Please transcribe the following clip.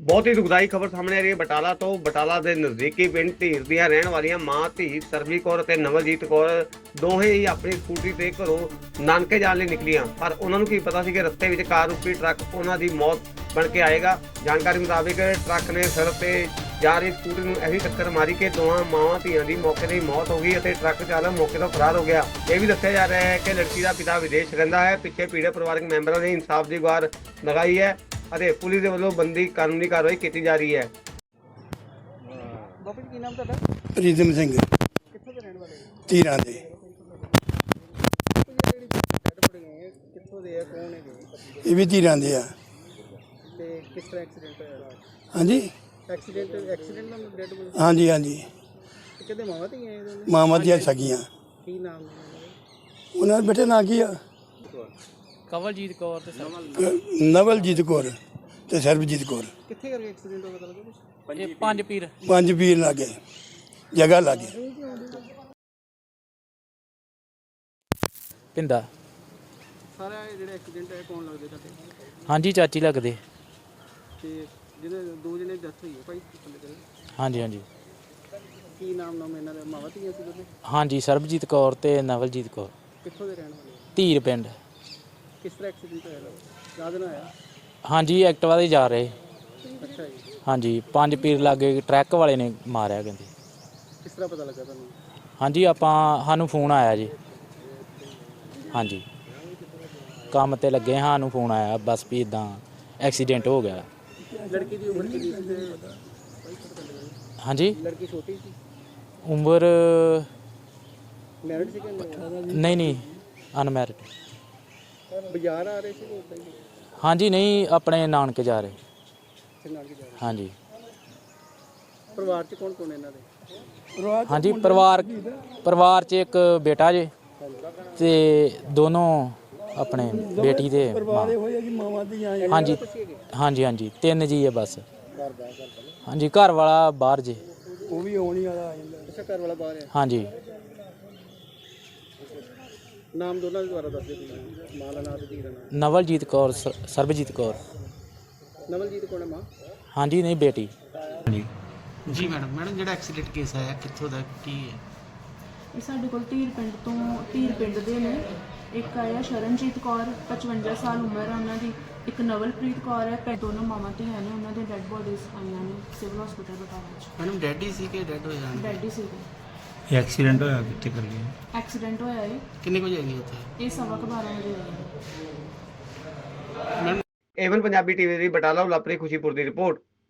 ਬਹੁਤ ਹੀ ਦੁਖਦਾਈ ਖਬਰ ਸਾਹਮਣੇ ਆ ਰਹੀ ਹੈ। ਬਟਾਲਾ ਤੋਂ ਬਟਾਲਾ ਦੇ ਨਜ਼ਦੀਕੀ ਪਿੰਡ ਧੀਰ ਦੀਆਂ ਰਹਿਣ ਵਾਲੀਆਂ ਮਾਂ ਧੀ ਸਰਬੀ ਕੌਰ ਅਤੇ ਨਵਲਜੀਤ ਕੌਰ ਦੋਹੇ ਹੀ ਆਪਣੀ ਸਕੂਟਰੀ ਤੇ ਘਰੋਂ ਨਾਨਕੇ ਜਾਣ ਲਈ ਨਿਕਲੀਆਂ। ਪਰ ਉਹਨਾਂ ਨੂੰ ਕੀ ਪਤਾ ਸੀ ਕਿ ਰਸਤੇ ਵਿੱਚ ਕਾਰ ਰੂਪੀ ਟਰੱਕ ਉਹਨਾਂ ਦੀ ਮੌਤ ਬਣ ਕੇ ਆਏਗਾ। ਜਾਣਕਾਰੀ ਮੁਤਾਬਿਕ ਟਰੱਕ ਨੇ ਸੜਕ ਤੇ ਜਾ ਰਹੀ ਸਕੂਟਰੀ ਨੂੰ ਐਸੀ ਟੱਕਰ ਮਾਰੀ ਕਿ ਦੋਹਾਂ ਮਾਵਾਂ ਧੀਆਂ ਦੀ ਮੌਕੇ ਤੇ ਹੀ ਮੌਤ ਹੋ ਗਈ ਅਤੇ ਟਰੱਕ ਚਾਲਕ ਮੌਕੇ ਤੋਂ ਫਰਾਰ ਹੋ ਗਿਆ। ਇਹ ਵੀ ਦੱਸਿਆ ਜਾ ਰਿਹਾ ਹੈ ਕਿ ਲੜਕੀ ਦਾ ਪਿਤਾ ਵਿਦੇਸ਼ ਰਹਿੰਦਾ ਹੈ। ਪਿੱਛੇ ਪੀੜਤ ਪਰਿਵਾਰਕ ਮੈਂਬਰਾਂ ਨੇ ਇਨਸਾਫ ਦੀ ਗੁਹਾਰ ਲਗਾਈ ਹੈ। ਅਤੇ ਪੁਲਿਸ ਦੇ ਵੱਲੋਂ ਬੰਦੀ ਕਾਨੂੰਨੀ ਕਾਰਵਾਈ ਕੀਤੀ ਜਾ ਰਹੀ ਹੈ। ਜੀ ਕੀ ਨਾਮ ਤੁਹਾਡਾ? ਪ੍ਰੀਤਮ ਸਿੰਘ। ਕਿੱਥੋਂ ਦੇ ਰਹਿਣ ਵਾਲੇ ਹੋ? ਤੀਰਾਂ ਦੇ। ਬਾਪੂ ਜੀ ਜਿਹੜੀ ਡੈਡ ਬੋਡੀ ਗਏ ਕਿੱਥੋਂ ਦੇ ਆ ਕੌਣ ਹੈਗੇ? ਇਹ ਵੀ ਤੀਰਾਂ ਦੇ ਆ। ਤੇ ਕਿਸ ਤਰ੍ਹਾਂ ਐਕਸੀਡੈਂਟ ਹੋਇਆ? ਹਾਂਜੀ? ਐਕਸੀਡੈਂਟ ਐਕਸੀਡੈਂਟ ਨਾਲ ਡੈਡ ਬੋਡੀ ਹਾਂਜੀ ਹਾਂਜੀ। ਕਿਤੇ ਮਾਵਾ ਤੇ ਆਏ ਦੋਨੇ ਮਾਮਾ ਦੀਆਂ ਸਗੀਆਂ। ਕੀ ਨਾਮ? ਉਹਨਾਂ ਦੇ? ਬੇਟੇ ਨਾਂ ਕੀ ਆ? ਕਵਲਜੀਤ ਕੌਰ ਤੇ ਸਰ। ਕ- ਨਵਲਜੀਤ ਕੌਰ ਤੇ ਸਰਬਜੀਤ ਕੌਰ। ਕਿੱਥੇ ਕਰਕੇ ਐਕਸੀਡੈਂਟ ਹੋਇਆ ਪਤਾ ਲੱਗਾ ਕੁਛ? ਇਹ ਪੰਜ ਪੀਰ। ਪੰਜ ਵੀਰ ਲਾਗੇ ਜਗ੍ਹਾ ਲਾਗੇ। ਪਿੰਦਾ ਸਾਰਾ ਇਹ ਜਿਹੜਾ ਐਕਸੀਡੈਂਟ ਹੈ ਕੌਣ ਲੱਗਦੇ ਤੁਹਾਡੇ? ਹਾਂਜੀ ਚਾਚੀ ਲੱਗਦੇ। ਤੇ ਜਿਹਦੇ ਦੋ ਜਣੇ ਡੈਥ ਹੋਈ ਹੈ ਭਾਈ ਥੱਲੇ ਕਰੇ ਹਾਂਜੀ ਹਾਂਜੀ। ਕੀ ਨਾਮ ਨਾਮ ਇਹਨਾਂ ਦਾ? ਮਾਵਾ ਧੀਆਂ ਸੀ ਦੋਨੇ? ਹਾਂਜੀ ਸਰਬਜੀਤ ਕੌਰ ਤੇ ਨਵਲਜੀਤ ਕੌਰ। ਕਿੱਥੋਂ ਦੇ ਰਹਿਣ ਵਾਲੇ? ਧੀਰ ਪਿੰਡ। ਕਿਸ ਤਰ੍ਹਾਂ ਐਕਸੀਡੈਂਟ ਹੋਇਆ? ਯਾਦ ਨਾ ਆਇਆ ਹਾਂਜੀ ਐਕਟਿਵਾ ਤੇ ਜਾ ਰਹੇ। ਅੱਛਾ ਜੀ। ਹਾਂਜੀ ਪੰਜ ਪੀਰ ਲਾਗੇ ਟਰੱਕ ਵਾਲੇ ਨੇ ਮਾਰਿਆ ਕਹਿੰਦੇ। ਕਿਸ ਤਰ੍ਹਾਂ ਪਤਾ ਲੱਗਾ ਤੁਹਾਨੂੰ? ਹਾਂਜੀ ਆਪਾਂ ਸਾਨੂੰ ਫੋਨ ਆਇਆ ਜੀ। ਹਾਂਜੀ। ਕੰਮ ਤੇ ਲੱਗੇ ਹਾਂ, ਸਾਨੂੰ ਫੋਨ ਆਇਆ ਬਸ ਵੀ ਇਦਾਂ ਐਕਸੀਡੈਂਟ ਹੋ ਗਿਆ। ਲੜਕੀ ਦੀ ਉਮਰ ਕਿੰਨੀ ਸੀ? ਹਾਂਜੀ? ਲੜਕੀ ਛੋਟੀ ਸੀ? ਉਮਰ ਮੈਰਿਡ ਸੀ ਕਿ ਨਹੀਂ? ਨਹੀਂ ਨਹੀਂ ਅਨਮੈਰਿਡ ਬਾਜ਼ਾਰ ਆ ਰਹੇ ਸੀ ਕਿ ਉਦਾਂ ਹੀ ਹਾਂਜੀ ਨਹੀਂ ਆਪਣੇ ਨਾਨਕੇ ਜਾ ਰਹੇ। ਇੱਥੇ ਨਾਲ ਕੇ ਜਾ ਰਹੇ। ਹਾਂਜੀ। ਪਰਿਵਾਰ ਚ ਕੌਣ ਕੌਣ ਇਹਨਾਂ ਦੇ? ਹਾਂਜੀ ਪਰਿਵਾਰ ਪਰਿਵਾਰ 'ਚ ਇੱਕ ਬੇਟਾ ਜੇ ਤੇ ਦੋਨੋਂ ਆਪਣੇ ਬੇਟੀ ਦੇ ਮਾਂ। ਹੋਇਆ ਜੀ ਮਾਮਾ ਦੀਆਂ ਹਾਂਜੀ ਹਾਂਜੀ ਹਾਂਜੀ। ਤਿੰਨ ਜੀ ਹੈ ਬਸ। ਹਾਂਜੀ ਘਰ ਵਾਲਾ ਬਾਹਰ ਜੇ। ਉਹ ਵੀ ਆਉਣੀ ਵਾਲਾ ਆ ਜਾਂਦਾ। ਅੱਛਾ ਘਰ ਵਾਲਾ ਬਾਹਰ ਹੈ ਹਾਂਜੀ। ਨਾਮ ਦੋਨਾਂ ਦੇ ਦੁਆਰਾ ਦੱਸ ਦਿਓ ਤੁਸੀਂ। ਮਾਂ ਦਾ ਨਾਮ ਤੇ ਧੀ ਦਾ ਨਾਮ ਨਵਲਜੀਤ ਕੌਰ ਸਰਬਜੀਤ ਕੌਰ। ਨਵਲਜੀਤ ਕੌਣ ਹੈ ਮਾਂ? ਹਾਂਜੀ ਨਹੀਂ ਬੇਟੀ। ਜੀ ਮੈਡਮ ਮੈਡਮ ਜਿਹੜਾ ਐਕਸੀਡੈਂਟ ਕੇਸ ਆਇਆ ਕਿੱਥੋਂ ਦਾ ਕੀ ਹੈ? ਇਹ ਸਾਡੇ ਕੋਲ ਧੀਰ ਪਿੰਡ ਤੋਂ ਧੀਰ ਪਿੰਡ ਦੇ ਨੇ। ਇੱਕ ਆਇਆ ਸ਼ਰਨਜੀਤ ਕੌਰ 55 ਸਾਲ ਉਮਰ ਹੈ ਉਹਨਾਂ ਦੀ। ਇੱਕ ਨਵਲਪ੍ਰੀਤ ਕੌਰ ਹੈ ਪੈ ਦੋਨੋਂ ਮਾਵਾਂ ਧੀਆਂ ਨੇ। ਉਹਨਾਂ ਦੇ ਡੈੱਡ ਬੋਡੀਜ਼ ਆਈਆਂ ਨੇ ਸਿਵਲ ਹਸਪੀਟਲ ਬਟਾਲਾ 'ਚ। ਮੈਡਮ ਡੈਡੀ ਸੀ ਕਿ ਡੈਡ ਹੋ ਜਾਣ ਡੈਡ ਸੀਗੇ ਇਹ ਐਕਸੀਡੈਂਟ ਹੋਇਆ ਕਿੱਥੇ ਕਰ ਗਿਆ ਐਕਸੀਡੈਂਟ ਹੋਇਆ ਹੈ ਕਿੰਨੇ ਕੁ ਹੈਗੀ ਉੱਥੇ? ਇਹ ਸਵਾ ਕੁ 12 ਵਜੇ ਹੋਇਆ। ਏਵਨ ਪੰਜਾਬੀ ਟੀਵੀ ਦੀ ਬਟਾਲਾ ਉਲਾਪਰੀ ਖੁਸ਼ੀਪੁਰ ਦੀ ਰਿਪੋਰਟ।